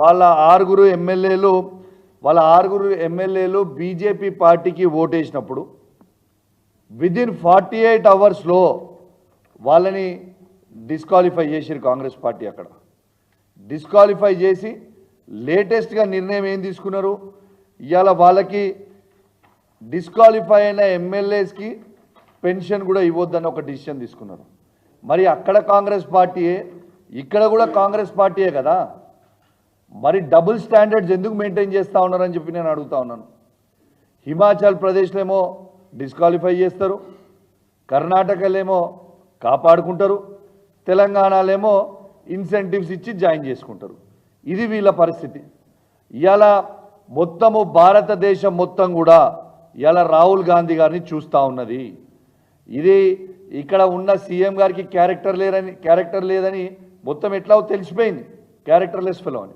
వాళ్ళ ఆరుగురు ఎమ్మెల్యేలు వాళ్ళ ఆరుగురు ఎమ్మెల్యేలు బీజేపీ పార్టీకి ఓటేసినప్పుడు విదిన్ ఫార్టీ ఎయిట్ అవర్స్లో వాళ్ళని డిస్క్వాలిఫై చేసిరు కాంగ్రెస్ పార్టీ అక్కడ. డిస్క్వాలిఫై చేసి లేటెస్ట్గా నిర్ణయం ఏం తీసుకున్నారు? ఇవాళ వాళ్ళకి డిస్క్వాలిఫై అయిన ఎమ్మెల్యేస్కి పెన్షన్ కూడా ఇవ్వద్దని ఒక డిసిషన్ తీసుకున్నారు. మరి అక్కడ కాంగ్రెస్ పార్టీయే ఇక్కడ కూడా కాంగ్రెస్ పార్టీయే కదా? మరి డబుల్ స్టాండర్డ్స్ ఎందుకు మెయింటైన్ చేస్తూ ఉన్నారని చెప్పి నేను అడుగుతా ఉన్నాను. హిమాచల్ ప్రదేశ్లో ఏమో డిస్క్వాలిఫై చేస్తారు కర్ణాటకలేమో కాపాడుకుంటారు తెలంగాణలేమో ఇన్సెంటివ్స్ ఇచ్చి జాయిన్ చేసుకుంటారు. ఇది వీళ్ళ పరిస్థితి. ఇవాళ మొత్తము భారతదేశం మొత్తం కూడా ఇలా రాహుల్ గాంధీ గారిని చూస్తూ ఉన్నది. ఇది ఇక్కడ ఉన్న సీఎం గారికి క్యారెక్టర్ లేరని క్యారెక్టర్ లేదని మొత్తం ఎట్లా తెలిసిపోయింది? క్యారెక్టర్లెస్ ఫెలో అని